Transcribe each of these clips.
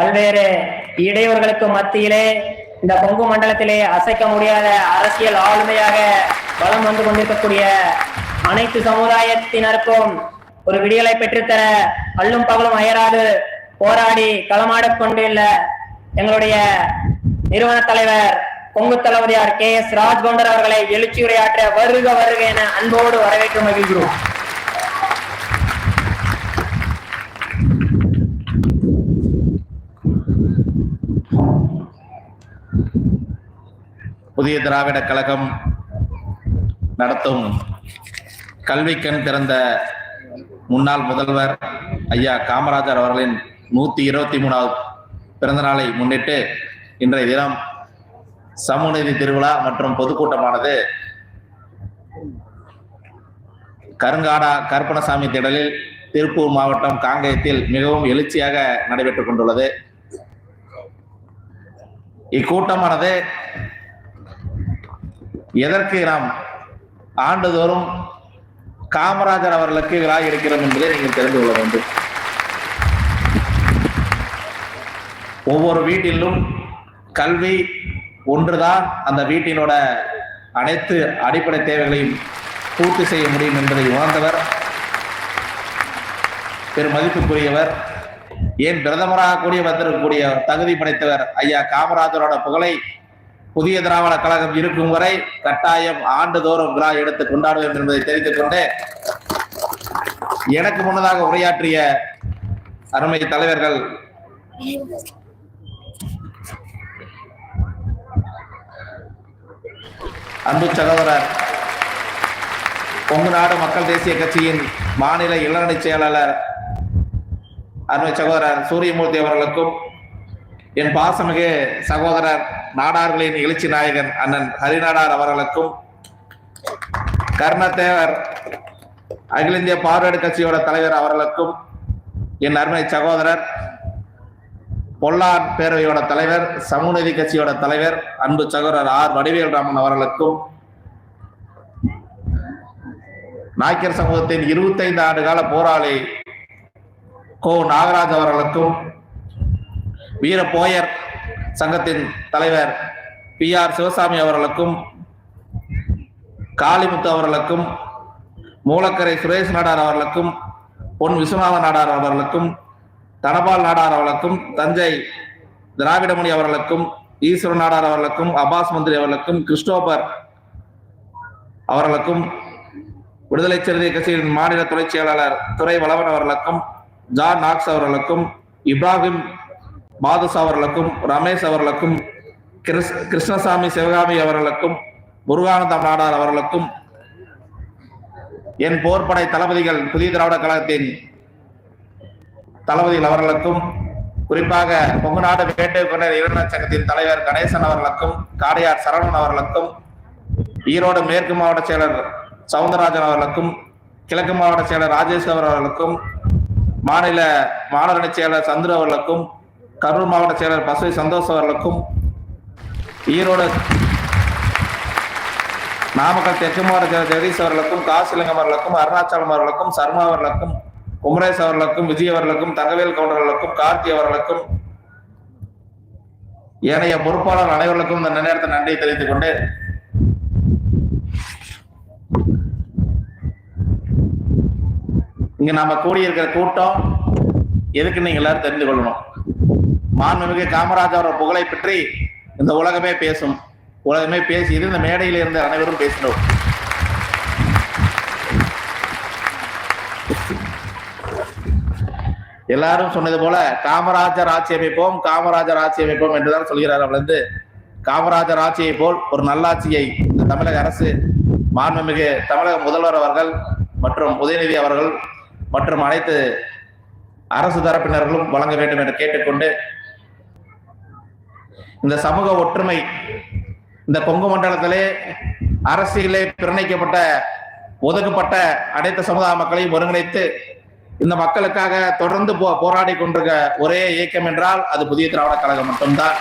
பல்வேறு இடையூறுகளுக்கு மத்தியிலே இந்த கொங்கு மண்டலத்திலே அசைக்க முடியாத அரசியல் ஆளுமையாக பலம் வந்து கொண்டிருக்கக்கூடிய அனைத்து சமுதாயத்தினருக்கும் ஒரு விடியலை பெற்றுத்தர அல்லும் பகலும் அயராது போராடி களமாடக் கொண்டுள்ள எங்களுடைய நிறுவன தலைவர் கொங்கு தளபதியார் கே எஸ் ராஜ்கவுண்டர் அவர்களை எழுச்சி உரையாற்ற வருக வருக என அன்போடு வரவேற்று மகிழ்கிறோம். புதிய திராவிட கழகம் நடத்தும் கல்விக்கண் திறந்த முன்னாள் முதல்வர் ஐயா காமராஜர் அவர்களின் நூத்தி இருபத்தி மூணாவது பிறந்த நாளை முன்னிட்டு இன்றைய தினம் சமூகநீதி திருவிழா மற்றும் பொதுக்கூட்டமானது கருங்காடா கருப்பணசாமி திடலில் திருப்பூர் மாவட்டம் காங்கேயத்தில் மிகவும் எழுச்சியாக நடைபெற்றுக் கொண்டுள்ளது. இக்கூட்டமானது எதற்கு நாம் ஆண்டுதோறும் காமராஜர் அவர்களுக்கு விழா இருக்கிறோம் என்பதை நீங்கள் தெரிந்து கொள்ள வேண்டும். ஒவ்வொரு வீட்டிலும் கல்வி ஒன்றுதான் அந்த வீட்டினோட அனைத்து அடிப்படை தேவைகளையும் பூர்த்தி செய்ய முடியும் என்பதை உணர்ந்தவர் பெரும் மதிப்புக்குரியவர் ஏன் பிரதமராக கூடிய வந்திருக்கக்கூடிய தகுதி படைத்தவர் ஐயா காமராஜரோட புகழை புதிய திராவிட கழகம் இருக்கும் வரை கட்டாயம் ஆண்டுதோறும் விழா எடுத்து கொண்டாடுவோம் என்பதை தெரிந்து கொண்டு எனக்கு முன்னதாக உரையாற்றிய அருமை தலைவர்கள் அன்பு சகோதரர் கொங்கு நாடு மக்கள் தேசிய கட்சியின் மாநில இளநிலை செயலாளர் அருமை சகோதரர் சூரியமூர்த்தி அவர்களுக்கும் என் பாசமிகு சகோதரர் நாடார்களின் எழுச்சி நாயகன் அண்ணன் ஹரிநாடார் அவர்களுக்கும் கர்ணத்தேவர் அகில இந்திய பார்வையீடு கட்சியோட தலைவர் அவர்களுக்கும் என் அருமை சகோதரர் பொல்லான் பேரவையோட தலைவர் சமூகநீதி கட்சியோட தலைவர் அன்பு சகோதரர் ஆர். வடிவேல்ராமன் அவர்களுக்கும் நாய்க்கர் சமூகத்தின் இருபத்தைந்து ஆண்டு கால போராளி கோ. நாகராஜ் அவர்களுக்கும் வீர போயர் சங்கத்தின் தலைவர் பி ஆர் சிவசாமி அவர்களுக்கும் காளிமுத்து அவர்களுக்கும் மூலக்கரை சுரேஷ் நாடார் அவர்களுக்கும் பொன் விஸ்வநாத நாடார் அவர்களுக்கும் தனபால் நாடார் அவர்களுக்கும் தஞ்சை திராவிடமணி அவர்களுக்கும் ஈஸ்வர நாடார் அவர்களுக்கும் அபாஸ் மந்திரி அவர்களுக்கும் கிறிஸ்டோபர் அவர்களுக்கும் விடுதலை சிறுத்தை கட்சியின் மாநில துணை செயலாளர் துறை வளவன் அவர்களுக்கும் ஜான் நாக்ஸ் அவர்களுக்கும் இப்ராஹிம் பாதுஷா அவர்களுக்கும் ரமேஷ் அவர்களுக்கும் கிருஷ் கிருஷ்ணசாமி சிவகாமி அவர்களுக்கும் முருகானந்தம் நாடார் அவர்களுக்கும் என் போர்படை தளபதிகள் புதிய திராவிட கழகத்தின் தளபதிகள் அவர்களுக்கும் குறிப்பாக பொங்குநாடு வேட்டை இளைஞர் சங்கத்தின் தலைவர் கணேசன் அவர்களுக்கும் காடையார் சரவணன் அவர்களுக்கும் ஈரோடு மேற்கு மாவட்ட செயலர் சவுந்தரராஜன் அவர்களுக்கும் கிழக்கு மாவட்ட செயலர் ராஜேஸ்வர் அவர்களுக்கும் மாநில மாணவரணி செயலர் சந்துரு அவர்களுக்கும் கரூர் மாவட்ட செயலர் பசுவை சந்தோஷ் அவர்களுக்கும் ஈரோடு நாமக்கல் தெற்கு மாவட்ட செயலர் ஜெகதீஷ் அவர்களுக்கும் காசிலிங்கம் அவர்களுக்கும் அருணாச்சலம் அவர்களுக்கும் சர்மா அவர்களுக்கும் குமரேஷ் அவர்களுக்கும் விஜய் அவர்களுக்கும் தங்கவேல் கவுண்டர்களுக்கும் கார்த்தி அவர்களுக்கும் ஏனைய பொறுப்பாளர் அனைவர்களுக்கும் இந்த நேரத்தை நன்றி தெரிவித்துக் கொண்டு இங்க நாம கூடியிருக்கிற கூட்டம் எதுக்குன்னு நீங்க எல்லாரும் தெரிந்து கொள்ளணும். மாண்புமிகு காமராஜரோட புகழை பற்றி இந்த உலகமே பேசும். உலகமே பேசி இது இந்த மேடையில் இருந்த அனைவரும் பேசினோம். எல்லாரும் சொன்னது போல காமராஜர் ஆட்சி அமைப்போம் காமராஜர் ஆட்சி அமைப்போம் என்றுதான் சொல்கிறார். அவர் வந்து காமராஜர் ஆட்சியை போல் ஒரு நல்லாட்சியை இந்த தமிழக அரசு மாண்புமிகு தமிழக முதல்வர் அவர்கள் மற்றும் உதயநிதி அவர்கள் மற்றும் அனைத்து அரசு தரப்பினர்களும் வழங்க வேண்டும் என்று கேட்டுக்கொண்டு இந்த சமூக ஒற்றுமை இந்த கொங்கு மண்டலத்திலே அரசியலே பிறணிக்கப்பட்ட ஒதுக்கப்பட்ட அனைத்து சமுதாய மக்களையும் ஒருங்கிணைத்து இந்த மக்களுக்காக தொடர்ந்து போ போராடி கொண்டிருக்க ஒரே இயக்கம் என்றால் அது புதிய திராவிட கழகம் மட்டும்தான்.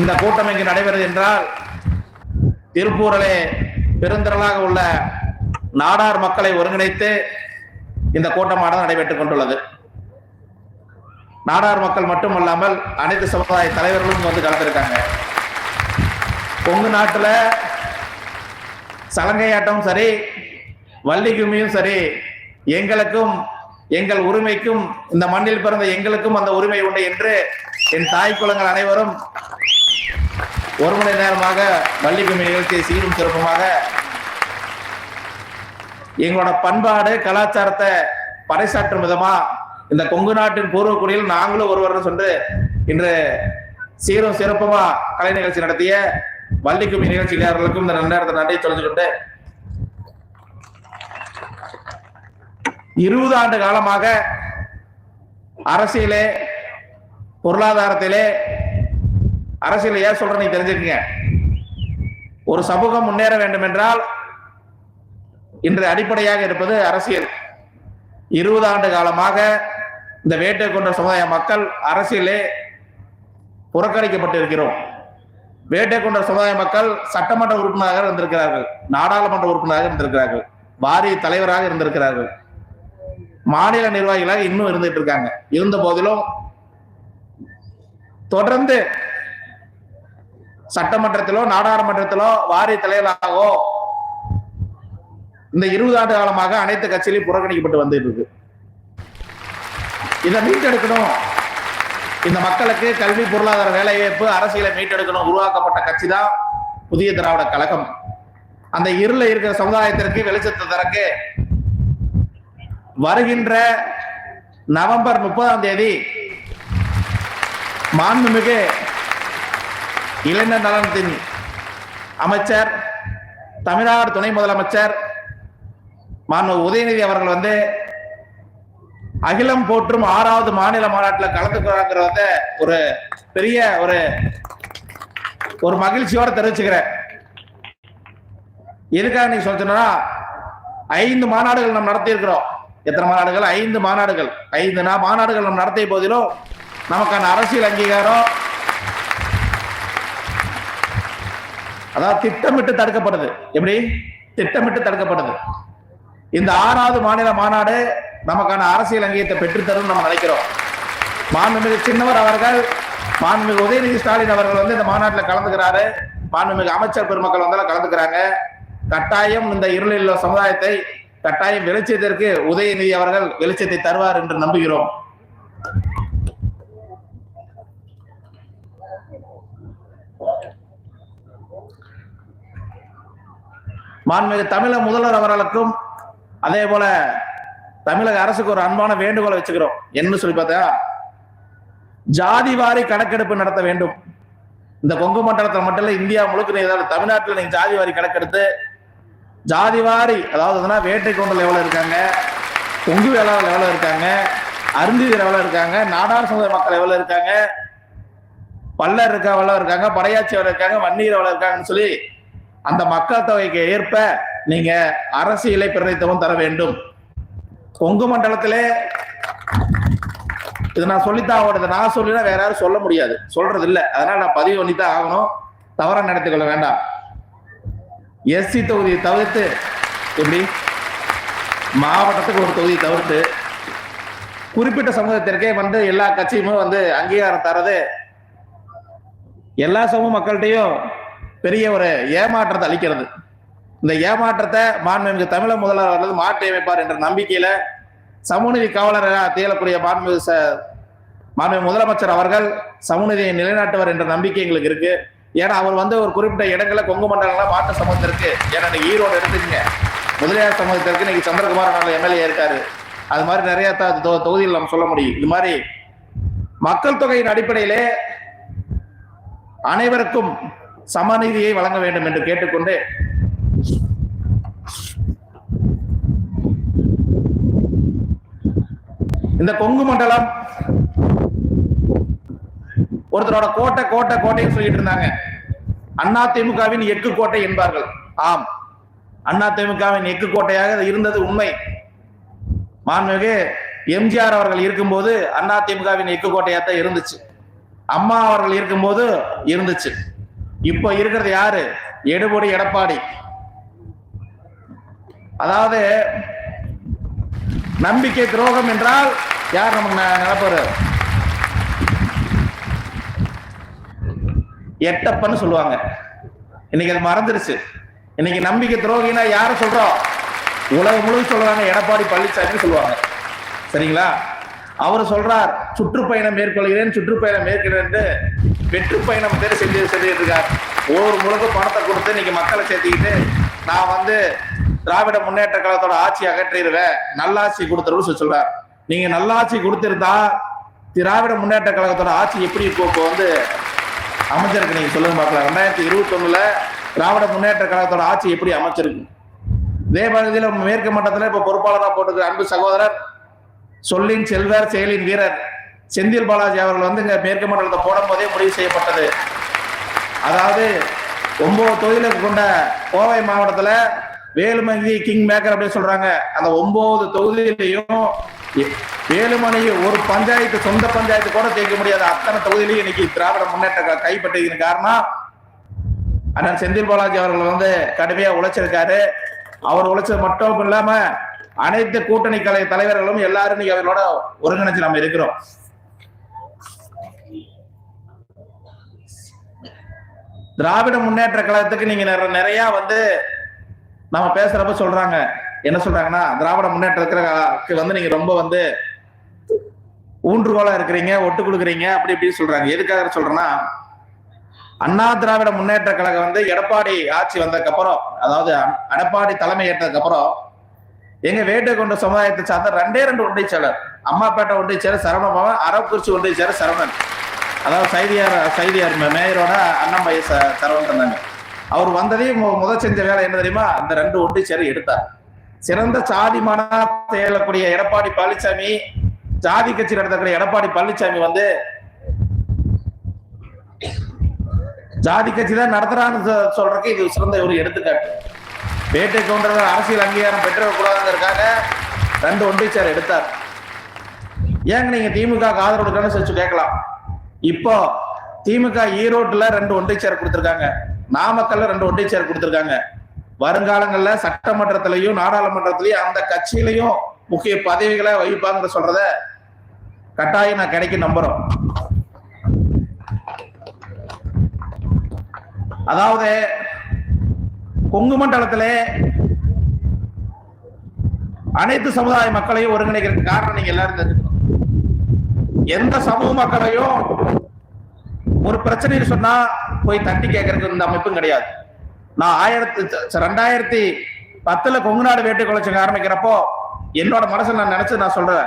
இந்த கூட்டம் இங்கு நடைபெறுது என்றால் திருப்பூரிலே பெருந்திரளாக உள்ள நாடார் மக்களை ஒருங்கிணைத்து இந்த கூட்டமானது நடைபெற்றுக் கொண்டுள்ளது. நாடார் மக்கள் மட்டுமல்லாமல் அனைத்து சமுதாய தலைவர்களும் வந்து கலந்துருக்காங்க. கொங்கு நாட்டில் சலங்கையாட்டம் சரி வள்ளிக்குமியும் சரி எங்களுக்கும் எங்கள் உரிமைக்கும் இந்த மண்ணில் பிறந்த எங்களுக்கும் அந்த உரிமை உண்டு என்று என் தாய் குலங்கள் அனைவரும் ஒரு மணி நேரமாக வள்ளிக்குமி நிகழ்ச்சியை சீரும் சிறப்புமாக எங்களோட பண்பாடு கலாச்சாரத்தை பறைசாற்றும் விதமாக இந்த கொங்கு நாட்டின் பூர்வக்குடியில் நாங்களும் ஒருவர் சொல்லி இன்று சீரும் சிறப்புமா கலை நிகழ்ச்சி நடத்திய வள்ளிக்கும் நிகழ்ச்சியாளர்களுக்கும் இந்த நேரத்தை நன்றி சொல்லிக்கொண்டு இருபது ஆண்டு காலமாக அரசியலே பொருளாதாரத்திலே அரசியல் ஏன் சொல்றேன் நீ தெரிஞ்சுக்கங்க. ஒரு சமூகம் முன்னேற வேண்டும் என்றால் இன்று அடிப்படையாக இருப்பது அரசியல். இருபது ஆண்டு காலமாக இந்த வேட்டை கொண்ட சமுதாய மக்கள் அரசியலே புறக்கணிக்கப்பட்டு இருக்கிறோம் வேட்டை கொண்ட சமுதாய மக்கள் சட்டமன்ற உறுப்பினராக இருந்திருக்கிறார்கள். நாடாளுமன்ற உறுப்பினராக இருந்திருக்கிறார்கள். வாரிய தலைவராக இருந்திருக்கிறார்கள். மாநில நிர்வாகிகளாக இன்னும் இருந்துட்டு இருக்காங்க. இருந்த போதிலும் தொடர்ந்து சட்டமன்றத்திலோ நாடாளுமன்றத்திலோ வாரிய தலைவராகவோ இந்த இருபது ஆண்டு காலமாக அனைத்து கட்சியிலும் புறக்கணிக்கப்பட்டு வந்துட்டு இருக்கு. இதை மீட்டெடுக்கணும். இந்த மக்களுக்கு கல்வி பொருளாதார வேலைவாய்ப்பு அரசியலை மீட்டெடுக்கணும் உருவாக்கப்பட்ட கட்சி தான் புதிய திராவிட கழகம். அந்த இருள இருக்கிற சமுதாயத்திற்கு வெளிச்சத்தை தரக்கு வருகின்ற நவம்பர் முப்பதாம் தேதி மாண்புமிகு இளைஞர் நலனத்தின் அமைச்சர் தமிழ்நாடு துணை முதலமைச்சர் மாண்பு உதயநிதி அவர்கள் வந்து அகிலம் போற்றும் ஆறாவது மாநில மாநாட்டில் கலந்துக்கிறாங்கிறத ஒரு பெரிய ஒரு ஒரு மகிழ்ச்சியோட தெரிவிச்சுக்கிறேன். எதுக்காக நீ சொல்றேன்னா ஐந்து மாநாடுகள் நம்ம நடத்தி இருக்கிறோம் எத்தனை மாநாடுகள்? ஐந்து மாநாடுகள். ஐந்து நா- மாநாடுகள் நம்ம நடத்திய போதிலும் நமக்கான அரசியல் அங்கீகாரம் அதாவது திட்டமிட்டு தடுக்கப்படுது. எப்படி? திட்டமிட்டு தடுக்கப்படுது. இந்த ஆறாவது மாநில மாநாடு நமக்கான அரசியல் அங்கீகத்தை பெற்றுத்தரும் நம்ம நினைக்கிறோம். மாண்புமிகு சின்னவர் அவர்கள் மாண்புமிகு உதயநிதி ஸ்டாலின் அவர்கள் வந்து இந்த மாநாட்டில் கலந்துக்கிறாரு. மாண்புமிகு அமைச்சர் பெருமக்கள் வந்தாலும் கலந்துக்கிறாங்க. கட்டாயம் இந்த இருளில் சமுதாயத்தை கட்டாயம் வெளிச்சத்திற்கு உதயநிதி அவர்கள் வெளிச்சத்தை தருவார் என்று நம்புகிறோம். மாண்புமிகு தமிழக முதல்வர் அவர்களுக்கும் அதே போல தமிழக அரசுக்கு ஒரு அன்பான வேண்டுகோளை வச்சுக்கிறோம். என்ன சொல்லி பார்த்தா ஜாதி வாரி கணக்கெடுப்பு நடத்த வேண்டும். இந்த கொங்கு மண்டலத்தில் மட்டும் இல்ல இந்தியா முழுக்க ஏதாவது தமிழ்நாட்டில் நீங்க ஜாதி வாரி கணக்கெடுத்து ஜாதி வாரி அதாவது வேட்டை கொண்டல் எவ்வளவு இருக்காங்க கொங்கு வேளாளர் எவ்வளவு இருக்காங்க அருந்ததியர் எவ்வளவு இருக்காங்க நாடார் சமுதாய மக்கள் எவ்வளவு இருக்காங்க பல்லர் இருக்கா எவ்வளவு இருக்காங்க படையாச்சி எவ்வளவு இருக்காங்க வன்னீர் எவ்வளவு இருக்காங்கன்னு சொல்லி அந்த மக்கள் தொகைக்கு ஏற்ப நீங்க அரசியலை பிரதித்துவம் தர வேண்டும். கொங்கு மண்டலத்திலே இது நான் சொல்லித்தான் ஆகணும். நான் சொல்லினா வேற யாரும் சொல்ல முடியாது. சொல்றது இல்ல அதனால நான் பதிவு பண்ணித்தான் ஆகணும். தவறா நடத்துக்கொள்ள வேண்டாம். எஸ்சி தொகுதியை தவிர்த்து எப்படி? மாவட்டத்துக்கு ஒரு தொகுதியை தவிர்த்து குறிப்பிட்ட சமூகத்திற்கே வந்து எல்லா கட்சியுமே வந்து அங்கீகாரம் தரது எல்லா சமூக மக்கள்கிட்டையும் பெரிய ஒரு ஏமாற்றத்தை அளிக்கிறது. இந்த ஏமாற்றத்தை மாண்புமிகு தமிழக முதல்வர் அல்லது மாற்றி அமைப்பார் என்ற நம்பிக்கையில சமூகநீதி காவலராக திகழக்கூடிய மாண்புமிகு ச- மாண்புமிகு முதலமைச்சர் அவர்கள் சமூகநீதியை நிலைநாட்டுவர் என்ற நம்பிக்கை எங்களுக்கு இருக்கு. ஏன்னா அவர் வந்து ஒரு குறிப்பிட்ட இடங்களை கொங்கு மண்டலங்களாக மாற்று சமூகத்திற்கு ஏன்னா இன்னைக்கு ஈரோடு எடுத்துக்கங்க. முதலியார் சமூகத்திற்கு இன்னைக்கு சந்திரகுமார் எம்எல்ஏ இருக்காரு. அது மாதிரி நிறைய த- தொ- தொகுதியில் நம்ம சொல்ல முடியும். இது மாதிரி மக்கள் தொகையின் அடிப்படையிலே அனைவருக்கும் சமநீதியை வழங்க வேண்டும் என்று கேட்டுக்கொண்டு இந்த கொங்கு மண்டலம் ஒருத்தரோட கோட்டை கோட்டை கோட்டைன்னு சொல்லிட்டு இருந்தாங்க. அண்ணா திமுகவின் எக்கு கோட்டை என்பார்கள். ஆம். அண்ணா திமுகவின் எக்கு கோட்டையாக இருந்தது உண்மை. மாண்புமிகு எம்ஜிஆர் அவர்கள் இருக்கும்போது அண்ணா திமுகவின் எக்கு கோட்டையாத்தான் இருந்துச்சு. அம்மா அவர்கள் இருக்கும்போது இருந்துச்சு. இப்போ இருக்கிறது யாரு? எடுபடி எடப்பாடி. அதாவது நம்பிக்கை துரோகம் என்றால் யார் நமக்கு நினைப்பாரு எட்டப்பன்னு சொல்லுவாங்க. இன்னைக்கு அது மறந்துருச்சு. இன்னைக்கு நம்பிக்கை துரோகினா யார சொல்றோம் உலகம் முழுக்க சொல்றாங்க எடப்பாடி பழனிசாமி சொல்லுவாங்க. சரிங்களா? அவர் சொல்றார் சுற்றுப்பயணம் மேற்கொள்கிறேன் சுற்றுப்பயணம் மேற்கொள்கிறேன் வெற்று பயணம் பேர் செஞ்சு செஞ்சுட்டு இருக்கார். ஒவ்வொரு முழுக்க பணத்தை கொடுத்து இன்னைக்கு மக்களை சேர்த்திக்கிட்டு நான் வந்து திராவிட முன்னேற்ற கழகத்தோட ஆட்சி அகற்றிடுவேன் நல்லாட்சி கொடுத்துருன்னு சொல்லி சொல்றார். நீங்க நல்லாட்சி கொடுத்திருந்தா திராவிட முன்னேற்ற கழகத்தோட ஆட்சி எப்படி இப்போ இப்போ வந்து அமைச்சிருக்கு நீங்க சொல்லுங்க பார்க்கலாம் ரெண்டாயிரத்தி இருபத்தி ஒண்ணுல திராவிட முன்னேற்ற கழகத்தோட ஆட்சி எப்படி அமைச்சிருக்கு? இதே பகுதியில் மேற்கு மட்டத்தில் இப்போ பொறுப்பாளராக போட்டுக்கிற அன்பு சகோதரர் சொல்லின் செல்வர் செயலின் வீரர் செந்தில் பாலாஜி அவர்கள் வந்து இங்கே மேற்கு மண்டலத்தை போடும் போதே முடிவு செய்யப்பட்டது. அதாவது ஒன்பது தொகுதியில கொண்ட கோவை மாவட்டத்தில் வேலுமணி கிங் மேக்கர் அப்படின்னு சொல்றாங்க. அந்த ஒன்பது தொகுதியிலையும் வேலுமணி ஒரு பஞ்சாயத்து சொந்த பஞ்சாயத்து கூட ஜெயிக்க முடியாத. அத்தனை தொகுதியிலையும் இன்னைக்கு திராவிட முன்னேற்ற கைப்பற்றிக்கிற காரணம் அண்ணன் செந்தில் பாலாஜி அவர்கள் வந்து கடுமையா உழைச்சிருக்காரு. அவர் உழைச்சது மட்டும் இல்லாம அனைத்து கூட்டணி கலை தலைவர்களும் எல்லாரும் அவர்களோட ஒருங்கிணைச்சு நம்ம இருக்கிறோம். திராவிட முன்னேற்ற கழகத்துக்கு நீங்க நிறைய வந்து நம்ம பேசுறப்ப சொல்றாங்க. என்ன சொல்றாங்கன்னா திராவிட முன்னேற்றத்துக்கு வந்து நீங்க ரொம்ப வந்து ஊன்றுகோலா இருக்கிறீங்க ஒட்டு கொடுக்குறீங்க அப்படி இப்படி சொல்றாங்க. எதுக்காக சொல்றேன்னா அண்ணா திராவிட முன்னேற்ற கழகம் வந்து எடப்பாடி ஆட்சி வந்ததுக்கு அப்புறம் அதாவது எடப்பாடி தலைமை ஏற்றதுக்கு அப்புறம் எங்க வேட்டை கொண்ட சமுதாயத்தை சார்ந்த ரெண்டே ரெண்டு ஒன்றிய செயலர் அம்மாப்பேட்டை ஒன்றிய செயலர் சரவணபவன் அரவக்குறிச்சி ஒன்றிய செயலர் சரவணன். அதாவது சைதியார் சைதியார் மேயரோட அண்ணாமலை ச- சரவணன் தந்தாங்க அவர் வந்ததே மு- முதல் செஞ்ச வேலை என்ன தெரியுமா? அந்த ரெண்டு ஒன்றிய செயலர் எடுத்தார். சிறந்த சாதி மனா செயலக்கூடிய எடப்பாடி பழனிசாமி ஜாதி கட்சி நடத்தக்கூடிய எடப்பாடி பழனிசாமி வந்து ஜாதி கட்சி தான் நடத்துறான்னு சொ- சொல்றதுக்கு இது சிறந்த ஒரு எடுத்துக்காட்டு. வேட்டை கவுண்டர்கள் அரசியல் அங்கீகாரம் பெற்றுக்கூடாதுங்கிறதுக்காக ரெண்டு ஒன்றியச்சார் எடுத்தார். ஏங்க நீங்க திமுக ஆதரவு கொடுக்கணும்னு சொல்லி கேட்கலாம். இப்போ திமுக ஈரோட்டுல ரெண்டு ஒன்றிச்சேர் கொடுத்துருக்காங்க. நாமக்கல்ல ரெண்டு ஒற்றை சேர் கொடுத்துருக்காங்க. வருங்காலங்கள்ல சட்டமன்றத்திலையும் நாடாளுமன்றத்திலையும் அந்த கட்சியிலையும் முக்கிய பதவிகளை வகிப்பாங்க சொல்றத கட்டாயம் நான் கிடைக்கும் நம்புறோம். அதாவது கொங்கு மண்டலத்திலே அனைத்து சமுதாய மக்களையும் ஒருங்கிணைக்கிறதுக்கு காரணம் நீங்க எல்லாரும் தெரிஞ்சுக்கணும். எந்த சமூக மக்களையும் ஒரு பிரச்சனைன்னு சொன்னா போய் தட்டி கேட்கறதுக்கு இந்த அமைப்பும் கிடையாது. நான் ஆயிரத்தி ரெண்டாயிரத்தி பத்துல கொங்குநாடு வேட்டை குலைச்சங்க ஆரம்பிக்கிறப்போ என்னோட மனசுல நான் நினைச்சு நான் சொல்றேன்.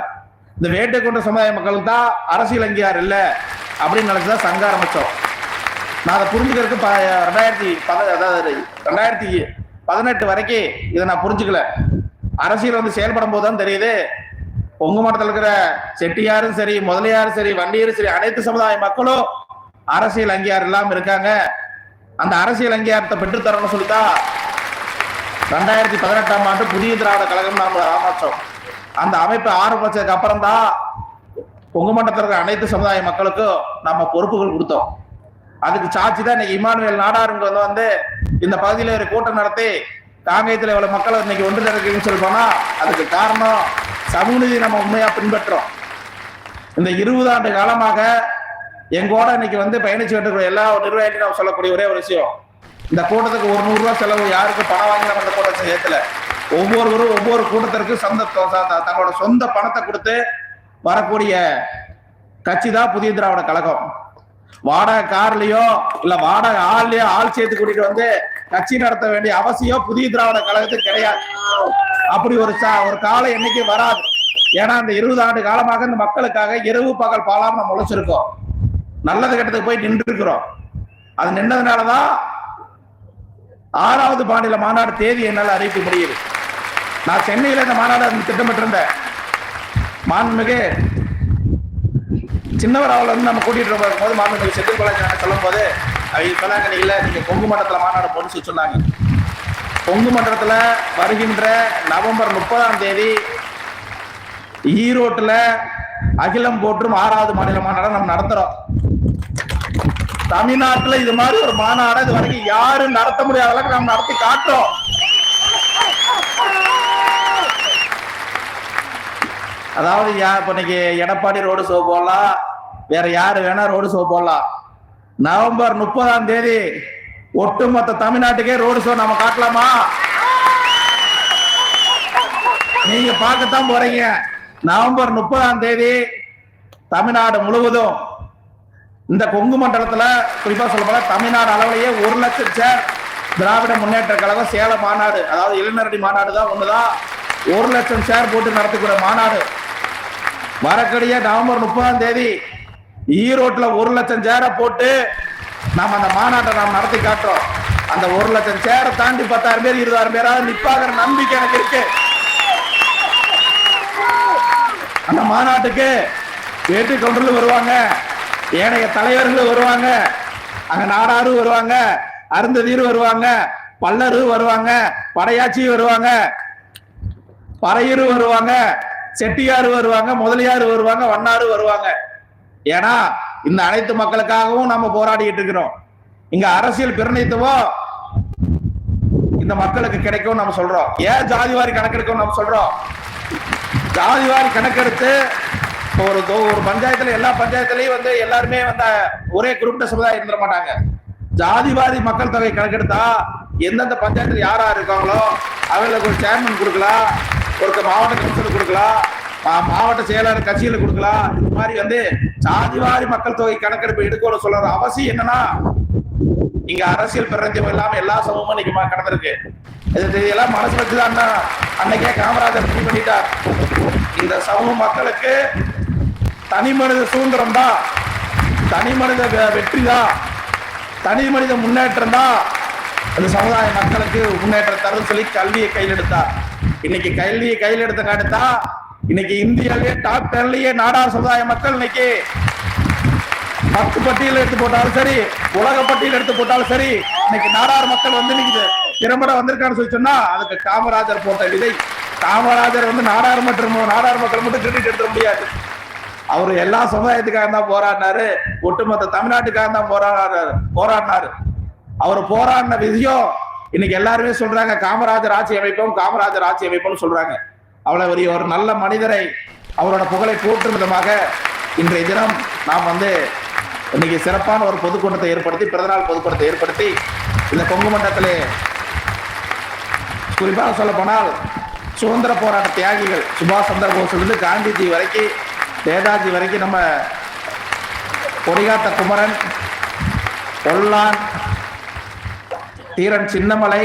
இந்த வேட்டை கொண்ட சமுதாய மக்கள் தான் அரசியல் அங்கீகாரம் இல்ல அப்படின்னு நினைச்சுதான் சங்க ஆரம்பிச்சோம். நான் அதை புரிஞ்சுக்கிறதுக்கு ப- ரெண்டாயிரத்தி பத அதாவது ரெண்டாயிரத்தி பதினெட்டு வரைக்கும் இதை நான் புரிஞ்சுக்கல. அரசியல் வந்து செயல்படும் போது தான் தெரியுது. உங்க மட்டத்தில் இருக்கிற செட்டியாரும் சரி முதலியாரும் சரி வண்டியரும் சரி அனைத்து சமுதாய மக்களும் அரசியல் அங்கீகாரம் இல்லாம இருக்காங்க. அந்த அரசியல் அங்கீகாரத்தை பெற்றுத்தரணும்னு சொல்லித்தான் ரெண்டாயிரத்தி பதினெட்டாம் ஆண்டு புதிய திராவிட கழகம் நாம ஆரம்பிச்சோம். அந்த அமைப்பை ஆரம்பிச்சதுக்கு அப்புறம் தான் கொங்கு மண்டலத்தில் இருக்கிற அனைத்து சமுதாய மக்களுக்கும் நம்ம பொறுப்புகள் கொடுத்தோம். அதுக்கு சாட்சி தான் இன்னைக்கு இமானுவேல் நாடாருங்க வந்து இந்த பகுதியில் ஒரு கூட்டம் நடத்தி காங்கேயத்தில் இவ்வளவு மக்கள் இன்னைக்கு ஒன்று நடக்குதுன்னு சொல்லி போனா அதுக்கு காரணம் சமூக நீதி நம்ம உண்மையா பின்பற்றோம். இந்த இருபது ஆண்டு காலமாக எங்கூட இன்னைக்கு வந்து பயணிச்சு வந்துருக்கிற எல்லா நிர்வாகிகளும் நம்ம சொல்லக்கூடிய ஒரே ஒரு விஷயம். இந்த கூட்டத்துக்கு ஒரு நூறு செலவு யாருக்கும் பணம் வாங்கி நம்ம இந்த கூட்டத்தை சேர்த்துல ஒவ்வொருவரும் ஒவ்வொரு கூட்டத்திற்கு சொந்த தங்களோட சொந்த பணத்தை கொடுத்து வரக்கூடிய கட்சி தான் புதிய திராவிட கழகம். வாடகை கார்லயோ இல்ல வாடகை ஆள்லயோ ஆள் சேர்த்து கூட்டிட்டு வந்து கட்சி நடத்த வேண்டிய அவசியம் புதிய திராவிட கழகத்துக்கு கிடையாது. அப்படி ஒரு சா- ஒரு காலம் என்னைக்கு வராது. ஏன்னா இந்த இருபது ஆண்டு காலமாக இந்த மக்களுக்காக இரவு பகல் பாலாம நம்ம உழைச்சிருக்கோம். நல்லது கெட்டதுக்கு போய் நின்று இருக்கிறோம் அது நின்னதுனாலதான் ஆறாவது மாநில மாநாடு தேதி என்னால் அறிவிக்க முடியுது. நான் சென்னையில இந்த மாநாடு திட்டமிட்டிருந்தேன். மாண்புமிகு சின்னவர் அவளை வந்து நம்ம கூட்டிட்டு போகும்போது மாண்புமிகு செந்தில் பாலாஜி சொல்லும் போது அவங்க சொன்னாங்க இல்ல நீங்க கொங்கு மண்டலத்துல மாநாடு போன்னு சொல்லி சொன்னாங்க. கொங்கு மண்டலத்துல வருகின்ற நவம்பர் முப்பதாம் தேதி ஈரோட்டில் அகிலம் போற்றும் ஆறாவது மாநில மாநாடு நம்ம நடத்துறோம். தமிழ்நாட்டுல இது மாதிரி ஒரு மாநாடு இது வரைக்கும் யாரும் நடத்த முடியாத அளவுக்கு நம்ம நடத்தி காட்டுறோம். அதாவது யா இப்ப இன்னைக்கு எடப்பாடி ரோடு ஷோ போடலாம். வேற யாரு வேணா ரோடு ஷோ போடலாம். நவம்பர் முப்பதாம் தேதி ஒட்டுமொத்த தமிழ்நாட்டுக்கே ரோடு ஷோ நம்ம காட்டலாமா? நீங்க பார்க்கத்தான் போறீங்க. நவம்பர் முப்பதாம் தேதி தமிழ்நாடு முழுவதும் இந்த கொங்கு மண்டலத்துல குறிப்பா சொல்ல போனா தமிழ்நாடு அளவிலேயே ஒரு லட்சம் சேர் திராவிட முன்னேற்ற கழகம் சேலம் மாநாடு அதாவது இளைஞரடி மாநாடு தான் ஒண்ணுதான். ஒரு லட்சம் சேர் போட்டு நடத்தக்கூடிய மாநாடு. வரக்கூடிய நவம்பர் முப்பதாம் தேதி ஈரோட்ல ஒரு லட்சம் சேரை போட்டு நாம அந்த மாநாட்டை நாம் நடத்தி காட்டுறோம். அந்த ஒரு லட்சம் சேரை தாண்டி பத்தாயிரம் பேர் இருபதாயிரம் பேராவது நிப்பாங்கிற நம்பிக்கை எனக்கு இருக்கு. அந்த மாநாட்டுக்கு வேட்டு கவுண்டர்கள் வருவாங்க. ஏனைய தலைவர்கள் வருவாங்க அங்க நாடாரும் வருவாங்க அருந்ததீர் வருவாங்க பல்லரு வருவாங்க படையாச்சி வருவாங்க பறையரு வருவாங்க செட்டியார் வருவாங்க முதலியார் வருவாங்க வண்ணாரு வருவாங்க. ஏன்னா இந்த அனைத்து மக்களுக்காகவும் நம்ம போராடிட்டு இருக்கிறோம். இங்க அரசியல் பிரதிநிதித்துவம் இந்த மக்களுக்கு கிடைக்கும் நம்ம சொல்றோம். ஏன் ஜாதிவாரி கணக்கெடுக்கும் நம்ம சொல்றோம்? ஜாதிவாரி கணக்கெடுத்து இப்போ ஒரு ஒரு பஞ்சாயத்துல எல்லா பஞ்சாயத்துலயும் வந்து எல்லாருமே வந்து ஒரே குறிப்பிட்ட சமுதாயம் இருந்துட மாட்டாங்க. ஜாதிவாதி மக்கள் தொகை கணக்கெடுத்தா எந்தெந்த பஞ்சாயத்துல யார் யார் இருக்காங்களோ அவங்களுக்கு ஒரு சேர்மன் கொடுக்கலாம் ஒருத்தர் மாவட்ட கவுன்சிலர் கொடுக்கலாம் மாவட்ட செயலாளர் கட்சியில கொடுக்கலாம். இது மாதிரி வந்து ஜாதிவாரி மக்கள் தொகை கணக்கெடுப்பு எடுக்கணும் சொல்ற அவசியம் என்னன்னா இங்க அரசியல் பிரஞ்சம் இல்லாம எல்லா சமூகமும் இன்னைக்கு கடந்திருக்கு. இது இதெல்லாம் மனசு வச்சுதான் அன்னைக்கே காமராஜர் முடிவு பண்ணிட்டார். இந்த சமூக மக்களுக்கு தனி மனித சுதந்திரம் தான் தனி மனித வெற்றி தான் தனி மனித முன்னேற்றம் தான் அந்த சமுதாய மக்களுக்கு முன்னேற்றம் தரும் சொல்லி கல்வியை கையில் எடுத்தார். இன்னைக்கு கல்வியை கையில் எடுத்த காட்டுத்தா இன்னைக்கு இந்தியாவிலேயே டாப் டென்லயே நாடார் சமுதாய மக்கள் இன்னைக்கு பத்து பட்டியல் எடுத்து போட்டாலும் சரி உலக பட்டியல் எடுத்து போட்டாலும் சரி இன்னைக்கு நாடார் மக்கள் வந்து இன்னைக்கு திறம்பட வந்திருக்கான்னு சொல்லி சொன்னா அதுக்கு காமராஜர் போட்ட விதை. காமராஜர் வந்து நாடார் மற்றும் நாடார் மக்கள் மட்டும் கிரெடிட் எடுத்துட முடியாது. அவரு எல்லா சமுதாயத்துக்காக தான் போராடினாரு. ஒட்டுமொத்த தமிழ்நாட்டுக்காக தான் போராடினாரு போராடினாரு. அவர் போராடின விஷயம் இன்னைக்கு எல்லாருமே சொல்றாங்க காமராஜர் ஆட்சி அமைப்போம் காமராஜர் ஆட்சி அமைப்போம் சொல்றாங்க. அவ்வளவு பெரிய ஒரு நல்ல மனிதரை அவரோட புகழை போற்றும் விதமாக இன்றைய தினம் நாம் வந்து இன்னைக்கு சிறப்பான ஒரு பொதுக்கூட்டத்தை ஏற்படுத்தி பிறந்தநாள் பொதுக்கூட்டத்தை ஏற்படுத்தி இந்த கொங்கு மண்டலத்திலே குறிப்பாக சொல்ல போனால் சுதந்திர போராட்ட தியாகிகள் சுபாஷ் சந்திர போஸ்லேருந்து காந்திஜி வரைக்கும் நேதாஜி வரைக்கும் நம்ம கொடிகாத்த குமரன் பொல்லான் தீரன் சின்னமலை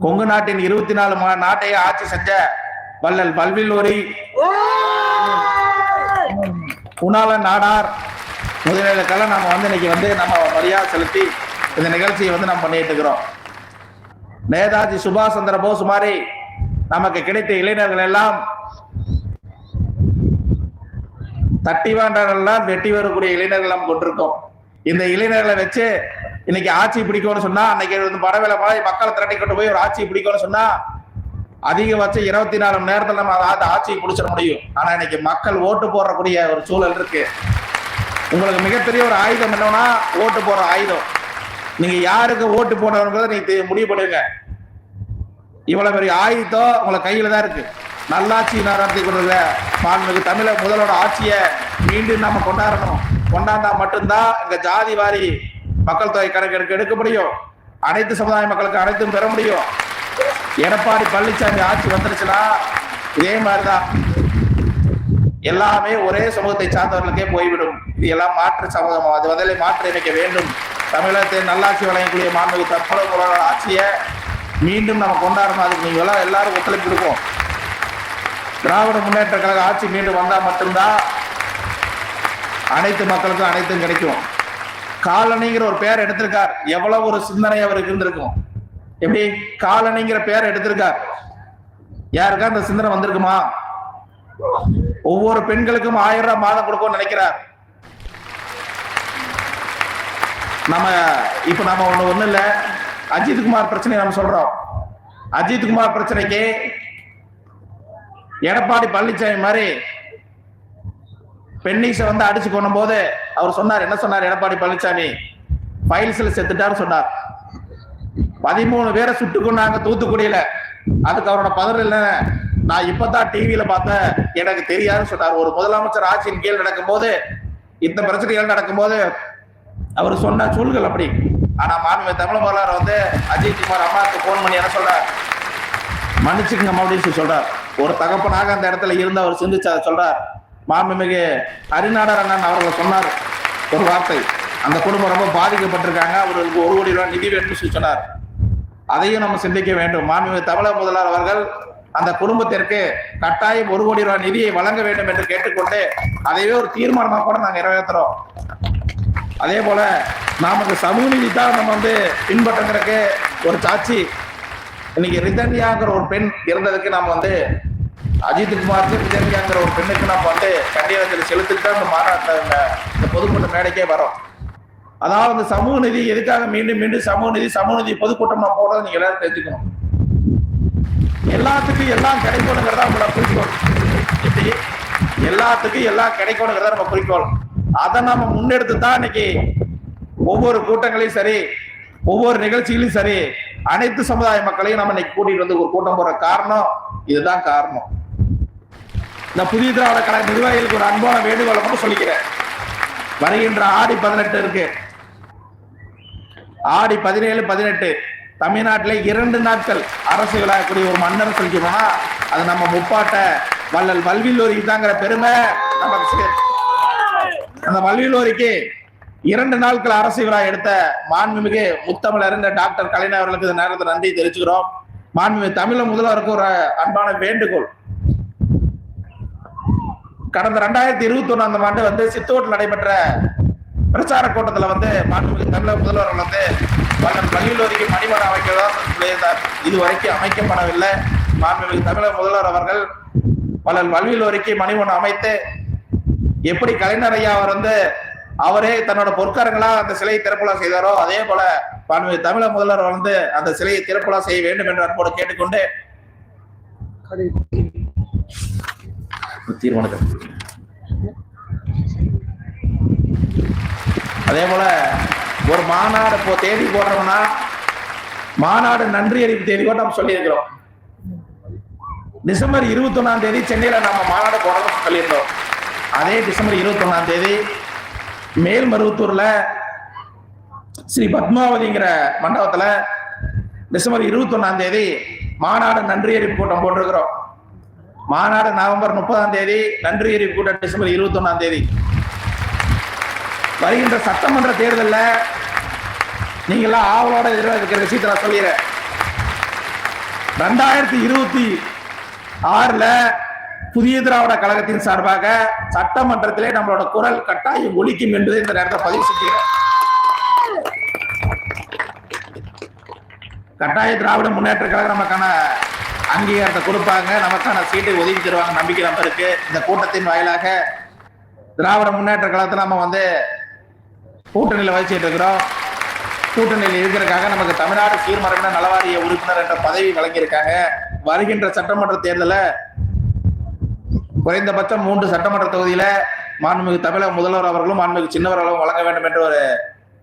கொங்கு நாட்டின் இருபத்தி நாலு நாட்டையே ஆட்சி செஞ்ச வள்ளல் பல்வில்லூரி குணால நாடார் முதலீடுக்கெல்லாம் நம்ம வந்து இன்னைக்கு வந்து நம்ம மரியாதை செலுத்தி இந்த நிகழ்ச்சியை வந்து நம்ம பண்ணிட்டு இருக்கிறோம். நேதாஜி சுபாஷ் சந்திர போஸ் மாதிரி நமக்கு கிடைத்த இளைஞர்கள் எல்லாம் தட்டிவாண்டாளெல்லாம் வெட்டி வரக்கூடிய இளைஞர்கள் நம்ம கொண்டிருக்கோம். இந்த இளைஞர்களை வச்சு இன்னைக்கு ஆட்சி பிடிக்கும்னு சொன்னா அன்னைக்கு வந்து படவேல மாதிரி மக்களை திரட்டி கொண்டு போய் ஒரு ஆட்சி பிடிக்கும்னு சொன்னா அதிகபட்சம் இருபத்தி நாலு மணி நேரத்துல நம்ம அதை ஆட்சியை பிடிச்சிட முடியும். ஆனா இன்னைக்கு மக்கள் ஓட்டு போடுறக்கூடிய ஒரு சூழல் இருக்கு. உங்களுக்கு மிகப்பெரிய ஒரு ஆயுதம் என்னன்னா ஓட்டு போற ஆயுதம். நீங்க யாருக்கு ஓட்டு போடணுங்கிறத நீங்க முடிவு பண்ணுங்க இவ்வளவு பெரிய ஆயுதம் உங்களை கையில தான் இருக்கு. நல்லாட்சி நடத்தி கொண்டிருக்க மாண்புமிகு தமிழக முதலோட ஆட்சியை மீண்டும் நாம கொண்டாடணும். கொண்டாந்தா மட்டும்தான் இந்த ஜாதி வாரி மக்கள் தொகை கணக்கு எடுக்க முடியும். அனைத்து சமுதாய மக்களுக்கு அனைத்தும் பெற முடியும். எடப்பாடி பழனிசாமி ஆட்சி வந்துருச்சுன்னா இதே மாதிரிதான். எல்லாமே ஒரே சமூகத்தை சார்ந்தவர்களுக்கே போய்விடும். இது எல்லாம் மாற்று சமூகம். அது முதலில் மாற்றி அமைக்க வேண்டும். தமிழகத்தை நல்லாட்சி வழங்கக்கூடிய மாண்புமிகு தற்போது ஆட்சியை மீண்டும் நம்ம கொண்டாடணும். அதுக்கு நீங்க எல்லாம் எல்லாரும் ஒத்துழைப்பு கொடுப்போம். திராவிட முன்னேற்ற கழக ஆட்சி மீண்டும் வந்தா மட்டும்தான் அனைத்து மக்களுக்கும் அனைத்தும் கிடைக்கும். காலனிங்கிற ஒரு பெயர் எடுத்திருக்கார். எவ்வளவு ஒரு சிந்தனை அவருக்கு இருந்திருக்கும். எப்படி? காலனிங்கிற பெயர் எடுத்திருக்கார். யாருக்கா அந்த சிந்தனை வந்திருக்குமா? ஒவ்வொரு பெண்களுக்கும் ஆயிரம் ரூபாய் மாதம் கொடுக்கும்னு நினைக்கிறார். நம்ம இப்ப நம்ம ஒண்ணு ஒண்ணு இல்ல. அஜித் குமார் பிரச்சனை நம்ம சொல்றோம். அஜித் குமார் பிரச்சனைக்கு எடப்பாடி பழனிசாமி மாதிரி பெண்ணிஸை வந்து அடிச்சு கொண்ணும் போது அவர் சொன்னார் என்ன சொன்னார் எடப்பாடி பழனிசாமி? ஃபைல்ஸில் செத்துட்டாரு சொன்னார். பதிமூணு பேரை சுட்டு கொண்டாங்க தூத்துக்குடியில. அதுக்கு அவரோட பதில் இல்ல நான் இப்பதான் டிவியில பார்த்தேன். எனக்கு தெரியாதுன்னு சொன்னார். ஒரு முதலமைச்சர் ஆட்சியின் கீழ் நடக்கும் போது இந்த பிரச்சனைகள் நடக்கும்போது அவர் சொன்ன சொல்கள் அப்படி. ஆனா மாண்புமிகு தமிழ் முதல்வர் வந்து அஜித் குமார் அம்மாவுக்கு போன் பண்ணி என்ன சொல்றார்? மன்னிச்சுக்கங்க அப்படின்னு சொல்லி சொல்றார். ஒரு தகப்பனாக அந்த இடத்துல இருந்து அவர் சிந்திச்சு அதை சொல்றார் மாண்புமிகு அரிநாடர் அண்ணன் அவர்கள் சொன்னார். ஒரு வார்த்தை. அந்த குடும்பம் ரொம்ப பாதிக்கப்பட்டிருக்காங்க. அவர்களுக்கு ஒரு கோடி ரூபாய் நிதி வேணும்னு சொன்னார். அதையும் நம்ம சிந்திக்க வேண்டும். மாண்புமிகு தமிழக முதல்வர் அவர்கள் அந்த குடும்பத்திற்கு கட்டாயம் ஒரு கோடி ரூபாய் நிதியை வழங்க வேண்டும் என்று கேட்டுக்கொண்டு அதையே ஒரு தீர்மானமா கூட நாங்க நிறைவேற்றுறோம். அதே போல நமக்கு சமூக நீதி தான் நம்ம வந்து பின்பற்றுறதுக்கு ஒரு சாட்சி. இன்னைக்கு ரிதன்யாங்கிற ஒரு பெண் இறந்ததுக்கு நாம வந்து அஜித் குமாருக்கு ரிதன்யாங்கிற ஒரு பெண்ணுக்கு நம்ம வந்து கண்டியாஞ்சலி செலுத்திட்டு தான் இந்த மாநாட்டில் இந்த பொதுக்கூட்ட மேடைக்கே வரோம். அதாவது இந்த சமூக நிதி எதுக்காக மீண்டும் மீண்டும் சமூக நிதி சமூக நிதி பொதுக்கூட்டம் நம்ம போடுறது நீங்க எல்லாரும் தெரிஞ்சுக்கணும். எல்லாத்துக்கும் எல்லாம் கிடைக்கணுங்கிறதா நம்மளோட குறிக்கோள். இப்படி எல்லாத்துக்கும் எல்லாம் கிடைக்கணுங்கிறதா நம்ம குறிக்கோள். அதை நம்ம முன்னெடுத்து தான் இன்னைக்கு ஒவ்வொரு கூட்டங்களையும் சரி ஒவ்வொரு நிகழ்ச்சிகளையும் சரி அனைத்து சமுதாய மக்களையும் நம்ம இன்னைக்கு கூட்டிட்டு வந்து ஒரு கூட்டம் போற காரணம் இதுதான் காரணம். இந்த புதிய திராவிட கழக நிர்வாகிகளுக்கு ஒரு அன்பான வேண்டுகோளை மட்டும் சொல்லிக்கிறேன். வருகின்ற ஆடி பதினெட்டு இருக்கு. ஆடி பதினேழு பதினெட்டு தமிழ்நாட்டிலே இரண்டு நாட்கள் அரசு விழாக்கூடிய ஒரு மன்னர் சொல்லிக்கணும்னா அது நம்ம முப்பாட்ட வள்ளல் வல்வில்லோரிக்கு தாங்கிற பெருமை. நமக்கு அந்த வல்வில்லோரிக்கு இரண்டு நாட்கள் அரசு விழா எடுத்த மாண்புமிகு முத்தமிழ் அறிந்த டாக்டர் கலைஞர் அவர்களுக்கு இந்த நேரத்தில் நன்றி தெரிவிச்சுக்கிறோம். மாண்புமிகு தமிழக முதல்வருக்கு ஒரு அன்பான வேண்டுகோள். கடந்த ரெண்டாயிரத்தி இருபத்தி ஒண்ணாம் ஆண்டு வந்து சித்தோட்டில் நடைபெற்ற பிரச்சார கூட்டத்துல வந்து மாண்புமிகு தமிழக முதல்வர் வந்து வண்ணம் கல்லூரிக்கு மணிமரம் அமைக்கிறதா சொல்லியிருந்தார் இதுவரைக்கும் அமைக்கப்படவில்லை. மாண்புமிகு தமிழக முதல்வர் அவர்கள் வள்ளல் வரைக்கும் மணிமடம் அமைத்து எப்படி கலைஞர் ஐயா அவர் வந்து அவரே தன்னோட பொற்காரங்களா அந்த சிலையை திறப்புலா செய்தாரோ அதே போல பன்மை தமிழக முதல்வர் வந்து அந்த சிலையை திறப்புலா செய்ய வேண்டும் என்று அன்போடு கேட்டுக்கொண்டு தீர்மானத்தை அதே போல ஒரு மாநாடு இப்போ தேதி போடுறோம்னா மாநாடு நன்றி அறிவிப்பு தேதி கூட நம்ம சொல்லியிருக்கிறோம். டிசம்பர் இருபத்தி ஒன்னாம் தேதி சென்னையில நம்ம மாநாடு போடுறோம் சொல்லியிருந்தோம். அதே டிசம்பர் இருபத்தி ஒன்னாம் தேதி மேல்மருவத்தூர்ல ஸ்ரீ பத்மாவதிங்கிற மண்டபத்துல டிசம்பர் இருபத்தி ஒன்னாம் தேதி மாநாடு நன்றி அறிவு கூட்டம் போட்டிருக்கிறோம். மாநாடு நவம்பர் முப்பதாம் தேதி நன்றி அறிவிப்பு கூட்டம் டிசம்பர் இருபத்தி ஒன்னாம் தேதி. வருகின்ற சட்டமன்ற தேர்தலில் நீங்களாம் எல்லாம் ஆவலோட இருக்கிற விஷயத்தை நான் சொல்லிடுறேன். ரெண்டாயிரத்தி இருபத்தி ஆறுல புதிய திராவிட கழகத்தின் சார்பாக சட்டமன்றத்திலே நம்மளோட குரல் கட்டாயம் ஒழிக்கும் என்பதை இந்த நேரத்தை பதிவு செய்கிறேன். கட்டாய திராவிட முன்னேற்ற கழகம் நமக்கான அங்கீகாரத்தை கொடுப்பாங்க. நமக்கான சீட்டை ஒதுக்கி தருவாங்க. நம்பிக்கை நம்ம இருக்கு. இந்த கூட்டத்தின் வாயிலாக திராவிட முன்னேற்ற கழகத்தை நம்ம வந்து கூட்டணியில் வச்சுட்டு இருக்கிறோம் கூட்டணியில் இருக்கிறதுக்காக நமக்கு தமிழ்நாடு சீர்மரபின நலவாரிய உறுப்பினர் என்ற பதவி வழங்கியிருக்காங்க. வருகின்ற சட்டமன்ற தேர்தலில் குறைந்தபட்சம் மூன்று சட்டமன்ற தொகுதியில மாண்புமிகு தமிழக முதல்வர் அவர்களும் மாண்புமிகு சின்னவர்களும் வழங்க வேண்டும் என்ற ஒரு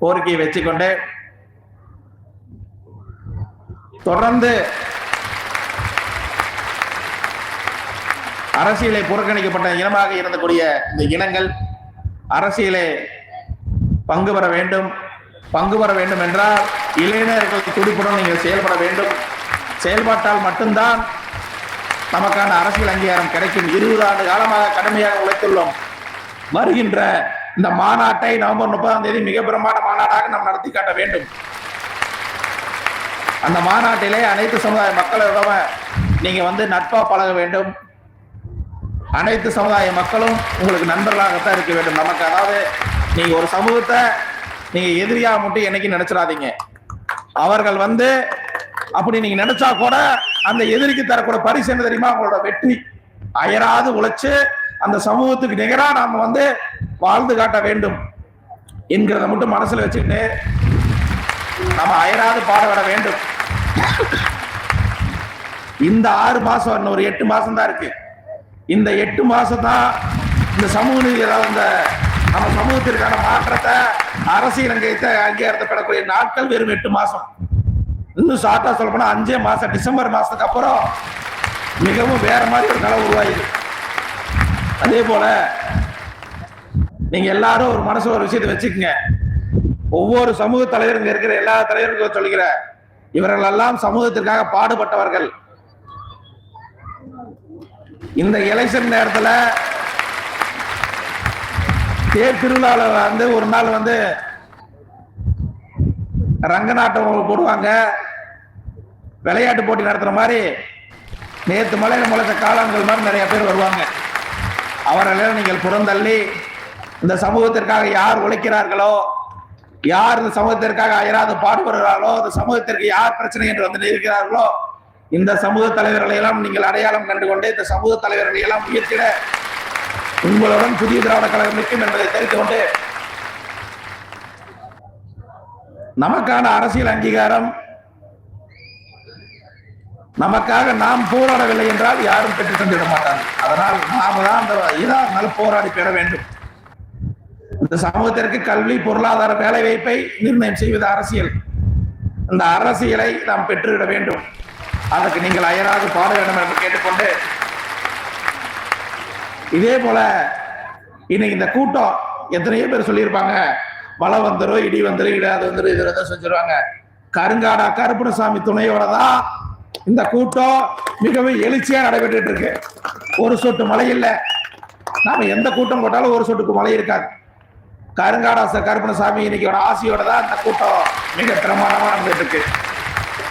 கோரிக்கையை வச்சுக்கொண்டு தொடர்ந்து அரசியலை புறக்கணிக்கப்பட்ட இனமாக இருந்தக்கூடிய இந்த இனங்கள் அரசியலை பங்கு பெற வேண்டும். பங்கு பெற வேண்டும் என்றால் இளைஞர்கள் துடிப்புடன் நீங்கள் செயல்பட வேண்டும். செயல்பாட்டால் மட்டும்தான் நமக்கான அரசியல் அங்கீகாரம் கிடைக்கும். இருபது ஆண்டு காலமாக கடுமையாக உழைத்துள்ளோம். வருகின்ற இந்த மாநாட்டை நவம்பர் முப்பதாம் தேதி மிக பிரம்மாண்ட மாநாடாக நாம் நடத்தி காட்ட வேண்டும். அந்த மாநாட்டிலே அனைத்து சமுதாய மக்களிடம் நீங்க வந்து நட்பா பழக வேண்டும். அனைத்து சமுதாய மக்களும் உங்களுக்கு நண்பர்களாகத்தான் இருக்க வேண்டும். நமக்கு அதாவது நீங்க ஒரு சமூகத்தை நீங்க எதிரியா மட்டும் என்னைக்கு நினைச்சிடாதீங்க. அவர்கள் வந்து அப்படி நீங்க நினைச்சா கூட அந்த எதிரிக்கு தரக்கூடிய பரிசு என்ன தெரியுமா? அவங்களோட வெற்றி. அயராது உழைச்சு அந்த சமூகத்துக்கு நிகரா நாம வந்து வாழ்ந்து காட்ட வேண்டும் என்கிறத மட்டும் மனசுல வச்சுக்கிட்டு நம்ம அயராது பாடுபட வேண்டும். இந்த ஆறு மாசம் இன்னும் ஒரு எட்டு மாசம் தான் இருக்கு. இந்த எட்டு மாசம் தான் இந்த சமூக நீதி இந்த நம்ம சமூகத்திற்கான மாற்றத்தை அரசியல் அங்கீகாரத்தை பெறக்கூடிய நாட்கள் வெறும் எட்டு மாசம். இன்னும் ஷார்ட்டா சொல்ல போனா அஞ்சே மாசம் டிசம்பர் மாசத்துக்கு அப்புறம் மிகவும் வேற மாதிரி ஒரு கலை உருவாயிரு அதே போல நீங்க எல்லாரும் ஒரு மனசு ஒரு விஷயத்தை வச்சுக்கோங்க. ஒவ்வொரு சமூக தலைவரும் இருக்கிற எல்லா தலைவருக்கும் சொல்லிக்கிறேன். இவர்கள் எல்லாம் சமூகத்திற்காக பாடுபட்டவர்கள். இந்த எலெக்ஷன் நேரத்துல தேர் திருவிழாவில் வந்து ஒரு நாள் வந்து ரங்கநாட்டம் போடுவாங்க. விளையாட்டு போட்டி நடத்துற மாதிரி நேத்து மலையில முளைச்ச காளான்கள் மாதிரி நிறைய பேர் வருவாங்க. அவர்களை நீங்கள் புறந்தள்ளி இந்த சமூகத்திற்காக யார் உழைக்கிறார்களோ யார் இந்த சமூகத்திற்காக அயராது பாடுபடுகிறார்களோ இந்த சமூகத்திற்கு யார் பிரச்சனை என்று வந்து இருக்கிறார்களோ இந்த சமூக தலைவர்களை எல்லாம் நீங்கள் அடையாளம் கண்டுகொண்டு இந்த சமூக தலைவர்களை எல்லாம் உயர்த்திட உங்களுடன் புதிய திராவிட கழகம் நிற்கும் என்பதை தெரிந்து கொண்டு நமக்கான அரசியல் அங்கீகாரம். நமக்காக நாம் போராடவில்லை என்றால் யாரும் பெற்று தந்துவிட மாட்டார்கள். அதனால் நாம தான் அந்த இதாக இருந்தாலும் போராடி பெற வேண்டும். இந்த சமூகத்திற்கு கல்வி பொருளாதார வேலை வாய்ப்பை நிர்ணயம் செய்வது அரசியல். அந்த அரசியலை நாம் பெற்றுவிட வேண்டும். அதற்கு நீங்கள் அயராது பாட வேண்டும் என்று கேட்டுக்கொண்டு இதே போல இன்னைக்கு இந்த கூட்டம் எத்தனையோ பேர் சொல்லியிருப்பாங்க. மழை வந்துடும் இடி வந்துடும் இடாது வந்துடும் இதில் தான் செஞ்சிருவாங்க கருங்காடா கருப்பணசாமி துணையோட தான் இந்த கூட்டம் மிகவும் எழுச்சியாக நடைபெற்று இருக்கு ஒரு சொட்டு மழை இல்லை. நாம எந்த கூட்டம் போட்டாலும் ஒரு சொட்டுக்கு மழை இருக்காது. கருங்காடா கருப்பணசாமி இன்னைக்கோட ஆசையோட தான் இந்த கூட்டம் மிக பிரமாண்டமா நடந்துட்டு இருக்கு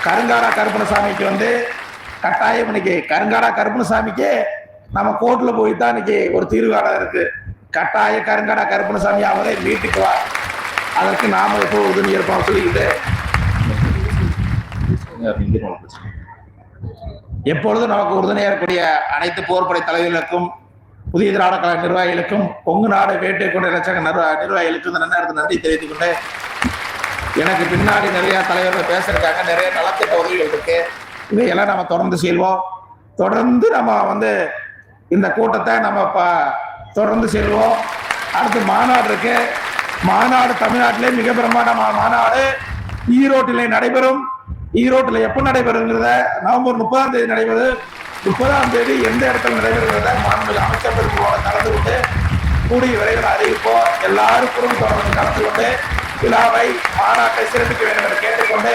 கருங்காடா கருப்பணசாமிக்கு வந்து கட்டாயம் இன்னைக்கு கருங்காடா கருப்பணசாமிக்கு நம்ம கோர்ட்டில் போய் தான் இன்னைக்கு ஒரு தீர்வு இருக்கு. கட்டாய கருங்காடா கருப்பணசாமி அவரே வீட்டுக்கு வா. அதற்கு நாம எப்போ உதவி இருப்போம் சொல்லிக்கிட்டு. எப்பொழுதும் நமக்கு உறுதுணையாக இருக்கக்கூடிய அனைத்து போர்படை தலைவர்களுக்கும் புதிய திராவிட கழக நிர்வாகிகளுக்கும் கொங்கு நாடு வேட்டை கொண்ட இலட்சக நிர்வாகிகளுக்கும் இந்த நேரத்தில் நன்றி தெரிவித்துக் கொண்டு எனக்கு பின்னாடி நிறைய தலைவர்கள் பேசுறதுக்காக நிறைய நலத்திட்ட உதவிகள் இருக்கு. இதையெல்லாம் நம்ம தொடர்ந்து செல்வோம் தொடர்ந்து நம்ம வந்து இந்த கூட்டத்தை நம்ம ப- தொடர்ந்து செல்வோம் அடுத்து மாநாடு இருக்கு. மாநாடு தமிழ்நாட்டிலே மிக பிரம்மாண்டமான மாநாடு. ஈரோட்டிலே நடைபெறும். ஈரோட்டில் எப்போ நடைபெறுங்கிறத நவம்பர் முப்பதாம் தேதி நடைபெறுது முப்பதாம் தேதி எந்த இடத்துல நடைபெறுகிறத மாண்புமிகு அமைச்சர் பெருமளோட கலந்து கொண்டு கூடிய விரைவில் அறிவிப்போம். எல்லாருக்கும் தொடர்ந்து கலந்து கொண்டு விழாவை மாநாட்டை சிறப்பிக்க வேண்டும் என்று கேட்டுக்கொண்டு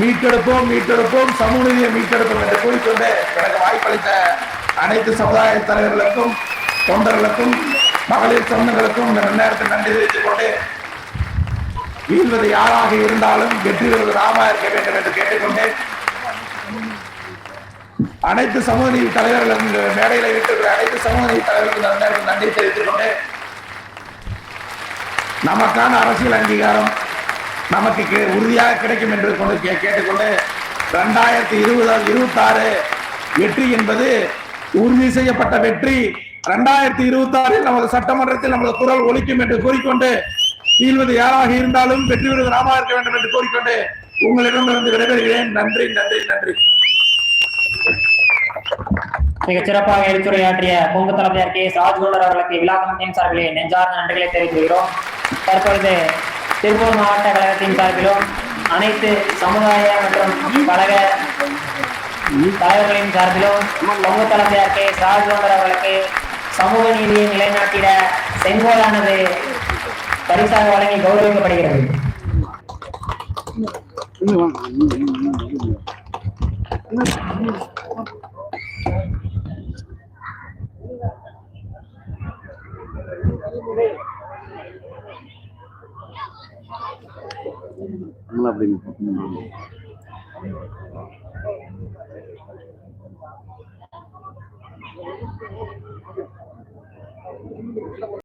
மீட்டெடுப்போம் மீட்டெடுப்போம். சமூக நீதியை மீட்டெடுப்போம் என்று கூறிக்கொண்டு எனக்கு வாய்ப்பளித்த அனைத்து சமுதாய தலைவர்களுக்கும் தொண்டர்களுக்கும் மகளிர் சொந்தங்களுக்கும் இந்த நேரத்தில் நன்றி தெரிவித்துக் கொண்டு வீழ்வது யாராக இருந்தாலும் வெற்றி பெறுவது ராமா இருக்க வேண்டும் என்று கேட்டுக்கொண்டேன். அனைத்து சமூக நீதி தலைவர்களும் இந்த மேடையில இருக்கிற அனைத்து சமூக நீதி தலைவர்களுக்கும் நன்றி தெரிவித்துக் கொண்டு நமக்கான அரசியல் அங்கீகாரம் நமக்கு உறுதியாக கிடைக்கும் என்று கொண்டு கேட்டுக்கொண்டு ரெண்டாயிரத்தி இருபது இருபத்தி ஆறு வெற்றி என்பது உறுதி செய்யப்பட்ட வெற்றி. ரெண்டாயிரத்தி இருபத்தி ஆறில் நமது சட்டமன்றத்தில் நமது குரல் ஒழிக்கும் என்று கூறிக்கொண்டு வீழ்வது யாராக இருந்தாலும் வெற்றி பெறுவது நாமாக இருக்க வேண்டும் என்று கூறிக்கொண்டு உங்களிடமிருந்து விடைபெறுகிறேன். நன்றி நன்றி நன்றி. மிக சிறப்பாக எடுத்துரையாற்றிய பொங்கு தளபதியார் கே எஸ் ராஜ்குண்டர் அவர்களுக்கு விழா கமிட்டியின் சார்பிலே நெஞ்சார்ந்த நன்றிகளை தெரிவிக்கிறோம் தற்பொழுது திருப்பூர் மாவட்ட கழகத்தின் சார்பிலும் அனைத்து சமுதாய மற்றும் கழக தலைவர்களின் சார்பிலும் பொங்கு தளபதியார் கே எஸ் ராஜ்குண்டர் அவர்களுக்கு சமூக நீதியை நிலைநாட்டிட செங்கோலானது பரிசாக வழங்கி கௌரவிக்கப்படுகிறது. அப்படின்னு